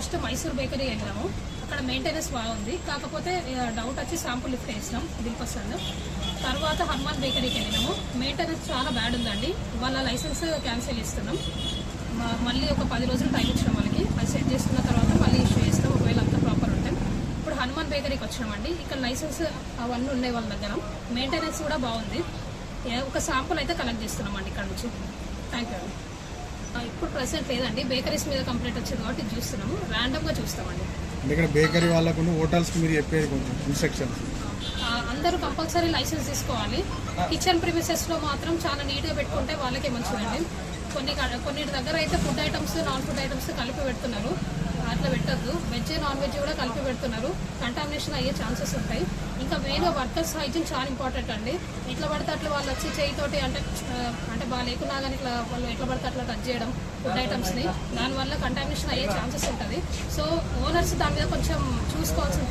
First Mysore bakery వెళ్ళాము అక్కడ maintenance బాగుంది కాకపోతే డౌట్ వచ్చి శాంపుల్ లిఫ్ట్ చేసినాం దిల్పసంద్ తర్వాత హనుమాన్ బేకరీకి వెళ్ళినాము. మెయింటెనెన్స్ చాలా బ్యాడ్ ఉందండి. వాళ్ళ లైసెన్స్ క్యాన్సిల్ చేస్తున్నాం. మళ్ళీ ఒక పది రోజులు టైం ఇచ్చినాం వాళ్ళకి. అది సెట్ చేసుకున్న తర్వాత మళ్ళీ ఇష్యూ చేస్తాం. ఒకవేళ అంతా ప్రాపర్ ఉంటే. ఇప్పుడు హనుమాన్ బేకరీకి వచ్చినామండి. ఇక్కడ లైసెన్స్ అవన్నీ ఉన్నాయి వాళ్ళ దగ్గర. మెయింటెనెన్స్ కూడా బాగుంది. ఒక శాంపుల్ అయితే కలెక్ట్ చేస్తున్నామండి ఇక్కడ నుంచి. థ్యాంక్ యూ ఇప్పుడు ప్రెసెంట్ లేదండి. బేకరీస్ మీద కంప్లైంట్ వచ్చింది కాబట్టి చూస్తున్నాము. ర్యాండమ్గా చూస్తామండి. ఇక్కడ బేకరీ వాళ్ళకు హోటల్స్కి మీరు చెప్పేది కొంచెం ఇన్స్ట్రక్షన్స్. అందరూ కంపల్సరీ లైసెన్స్ తీసుకోవాలి. కిచెన్ ప్రిమిసెస్లో మాత్రం చాలా నీట్గా పెట్టుకుంటే వాళ్ళకే మంచిదండి. కొన్ని కా- కొన్నిటి దగ్గర అయితే food items non food items కలిపి పెడుతున్నారు. అట్లా పెట్టద్దు. వెజ్ నాన్ వెజ్ కూడా కలిపి పెడుతున్నారు. కంటామినేషన్ అయ్యే ఛాన్సెస్ ఉంటాయి. ఇంకా మెయిన్ వర్కర్స్ హైజీన్ చాలా ఇంపార్టెంట్ అండి. ఎట్లా పడితే అట్లా వాళ్ళు వచ్చి చేయితోటి అంటే అంటే బాగా లేకున్నా కానీ ఇట్లా వాళ్ళు ఎట్లా పడితే అట్లా టచ్ చేయడం ఫుడ్ ఐటమ్స్ని. దానివల్ల కంటామినేషన్ అయ్యే ఛాన్సెస్ ఉంటుంది. సో ఓనర్స్ దాని మీద కొంచెం చూసుకోవాల్సి ఉంటుంది